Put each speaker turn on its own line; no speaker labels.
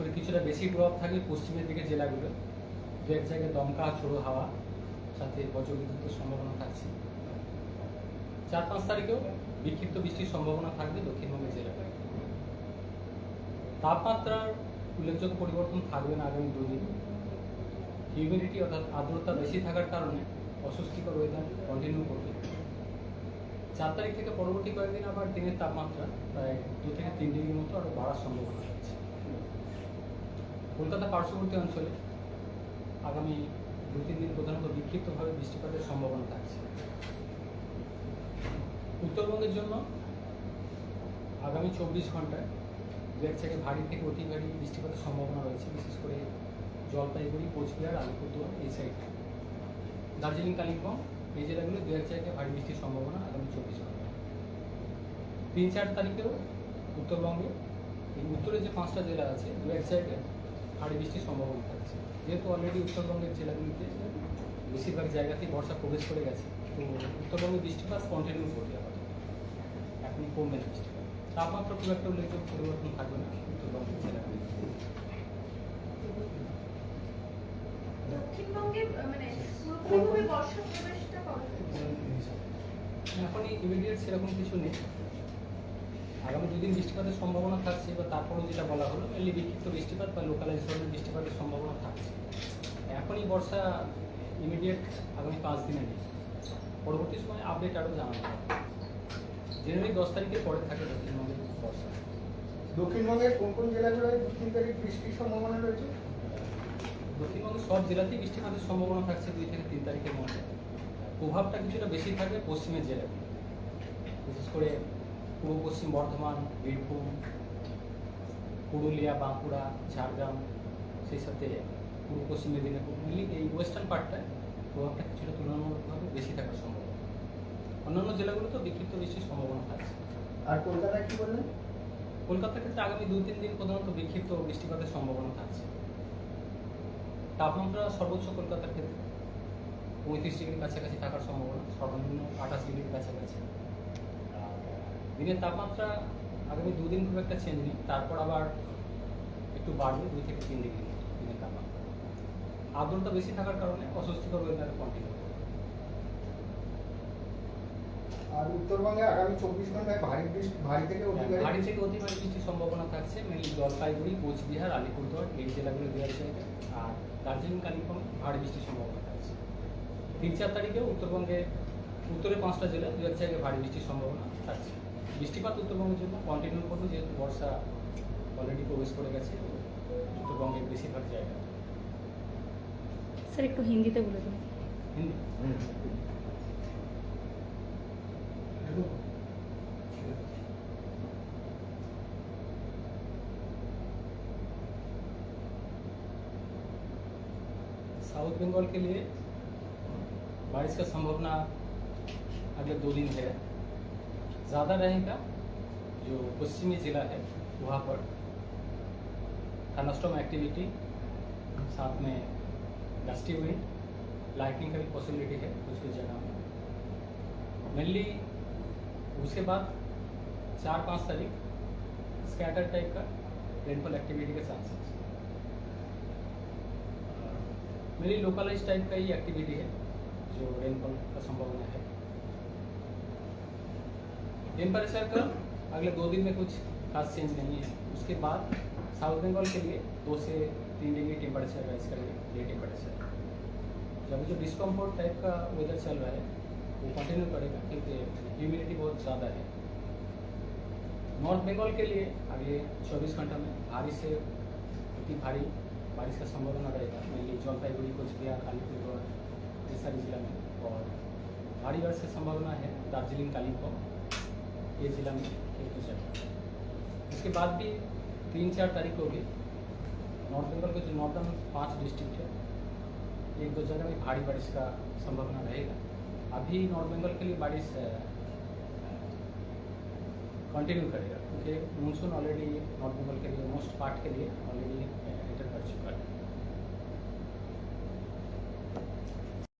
করে কিছুটা বেশি প্রভাব থাকে পশ্চিমের দিকে জেলাগুলো দু এক জায়গায় দমকা ঝোড়ো হাওয়া, সাথে বজ্রবিদ্যুতের সম্ভাবনা থাকছে। চার পাঁচ তারিখেও বিক্ষিপ্ত বৃষ্টির সম্ভাবনা থাকবে দক্ষিণবঙ্গের জেলায়। তাপমাত্রার উল্লেখযোগ্য পরিবর্তন থাকবে না আগামী দুদিন। হিউমিডিটি অর্থাৎ আর্দ্রতা বেশি থাকার কারণে অস্বস্তিকর ওয়েদার কন্টিনিউ করবে। চার তারিখ থেকে পরবর্তী কয়েকদিন আবার দিনের তাপমাত্রা প্রায় দু থেকে তিন ডিগ্রির মতো আরও বাড়ার সম্ভাবনা রয়েছে। কলকাতা পার্শ্ববর্তী অঞ্চলে আগামী দু তিন দিন প্রধানত বিক্ষিপ্তভাবে বৃষ্টিপাতের সম্ভাবনা থাকছে। উত্তরবঙ্গের জন্য আগামী চব্বিশ ঘন্টায় দু এক জায়গায় ভারী থেকে অতি ভারী বৃষ্টিপাতের সম্ভাবনা রয়েছে, বিশেষ করে জলপাইগুড়ি, কোচবিহার, আলিপুরদুয়ার এই সাইডে দার্জিলিং, কালিম্পং এই জেলাগুলো দু এক জায়গায় ভারী বৃষ্টির সম্ভাবনা আগামী চব্বিশ ঘণ্টা তিন, চার তারিখেও উত্তরবঙ্গে, এই উত্তরে যে পাঁচটা জেলা আছে, দু এক জায়গায় ভারী বৃষ্টির সম্ভাবনা থাকছে। যেহেতু অলরেডি উত্তরবঙ্গের জেলাগুলিতে বেশিরভাগ জায়গাতেই বর্ষা প্রবেশ করে গেছে তো উত্তরবঙ্গে বৃষ্টিপাত কন্টিনিউ করবে আপাতত। এখন কমবে না বৃষ্টিপাত। তাপমাত্রা খুব একটা উল্লেখযোগ্য পরিবর্তন থাকবে না উত্তরবঙ্গের জেলাগুলিতে।
দক্ষিণবঙ্গে মানে পুরোপুরিভাবে বর্ষা প্রবেশটা কবে
এখনই ইমিডিয়েট সেরকম কিছু নেই। আগামী দুদিন বৃষ্টিপাতের সম্ভাবনা থাকছে বা তারপরেও যেটা বলা হলো মেনলি বিক্ষিপ্ত বৃষ্টিপাত বা লোকালাইজ ধরনের বৃষ্টিপাতের সম্ভাবনা থাকছে। এখনই বর্ষা ইমিডিয়েট আগামী পাঁচ দিনে নেই পরবর্তী সময় আপডেট আরও জানানো হবে জেনারেলি দশ তারিখের পরে থাকে দক্ষিণবঙ্গের বর্ষা।
দক্ষিণবঙ্গের কোন কোন জেলাগুলোয় দু তিন তারিখ বৃষ্টির সম্ভাবনা রয়েছে?
দক্ষিণবঙ্গের সব জেলাতেই বৃষ্টিপাতের সম্ভাবনা থাকছে দুই থেকে তিন তারিখের মধ্যে। প্রভাবটা কিছুটা বেশি থাকবে পশ্চিমের জেলায় বিশেষ করে পূর্ব পশ্চিম বর্ধমান বীরভূম পুরুলিয়া বাঁকুড়া ঝাড়গ্রাম সেই সাথে পূর্ব পশ্চিম মেদিনীপুর মেনলি এই ওয়েস্টার্ন পার্টটায় প্রভাবটা কিছুটা তুলনামূলকভাবে বেশি থাকার সম্ভাবনা। অন্যান্য জেলাগুলোতেও বিক্ষিপ্ত বৃষ্টির সম্ভাবনা থাকছে
আর কলকাতায় কি বললেন?
কলকাতার ক্ষেত্রে আগামী দু তিন দিন প্রধানত বিক্ষিপ্ত বৃষ্টিপাতের সম্ভাবনা থাকছে। তাপমাত্রা সর্বোচ্চ কলকাতার ক্ষেত্রে পঁয়ত্রিশ ডিগ্রির কাছাকাছি থাকার সম্ভাবনা সর্বনিম্ন আঠাশ ডিগ্রির কাছাকাছি। দিনের তাপমাত্রা আগামী দুদিন খুব একটা চেঞ্জ নেই তারপর আবার একটু বাড়বে দুই থেকে তিন ডিগ্রি দিনের তাপমাত্রা। আর্দ্রতা বেশি থাকার কারণে অস্বস্তিকর ওয়েদার কন্টিনিউ
আর উত্তরবঙ্গে আগামী চব্বিশ ঘন্টায় ভারী বৃষ্টি ভারী থেকে
হ্যাঁ, ভারী থেকে অতি ভারী বৃষ্টির সম্ভাবনা থাকছে মেনলি জলপাইগুড়ি কোচবিহার আলিপুরদুয়ার এই জেলাগুলো আর দার্জিলিং কালিম্পং ভারী বৃষ্টির সম্ভাবনা থাকছে। তিন চার তারিখে উত্তরবঙ্গে উত্তরে পাঁচটা জেলায় দু এক জায়গায় ভারী বৃষ্টির সম্ভাবনা থাকছে। বৃষ্টিপাত উত্তরবঙ্গের জন্য কন্টিনিউ করবে যেহেতু বর্ষা অলরেডি প্রবেশ করে গেছে উত্তরবঙ্গের বেশিরভাগ জায়গায়
স্যার একটু হিন্দিতে বলে দিন
হিন্দি साउथ बंगाल के लिए बारिश का संभावना अगले दो दिन है ज़्यादा रहेगा, जो पश्चिमी जिला है, वहाँ पर थंडरस्टॉर्म एक्टिविटी साथ में डस्टी विंड लाइटनिंग का भी पॉसिबिलिटी है कुछ कुछ जगह में। मेनली उसके बाद चार पाँच तारीख स्कैटर टाइप का रेनफॉल एक्टिविटी के चांसेस मेरी लोकलाइज टाइप का ही एक्टिविटी है, जो रेनफॉल का संभावना है। टेम्परेचर का अगले दो दिन में कुछ खास चेंज नहीं है। उसके बाद साउथ बंगाल के लिए दो से तीन डिग्री टेम्परेचर राइज करेगा ये टेम्परेचर जब जो डिस्कम्फर्ट टाइप का वेदर चल रहा है, वो कंटिन्यू करेगा, क्योंकि ह्यूमिडिटी बहुत ज़्यादा है। नॉर्थ बंगाल के लिए अगले 24 घंटा में भारी से अति भारी बारिश का संभावना रहेगा। मेनली जलपाईगुड़ी, कोचबिहार अलीपुरद्वार ये सारी जिला में। और भारी बारिश की संभावना है दार्जिलिंग, कालिम्पोंग। ये जिला में जगह इसके बाद भी तीन चार तारीख को भी नॉर्थ बंगाल के जो नॉर्दर्न पाँच डिस्ट्रिक्ट है, एक दो जगह में भारी बारिश का संभावना रहेगा। अभी नॉर्थ बंगाल के लिए बारिश कंटिन्यू करेगा, क्योंकि मानसून ऑलरेडी नॉर्थ बंगाल के लिए मोस्ट पार्ट के लिए ऑलरेडी एंटर कर चुका है।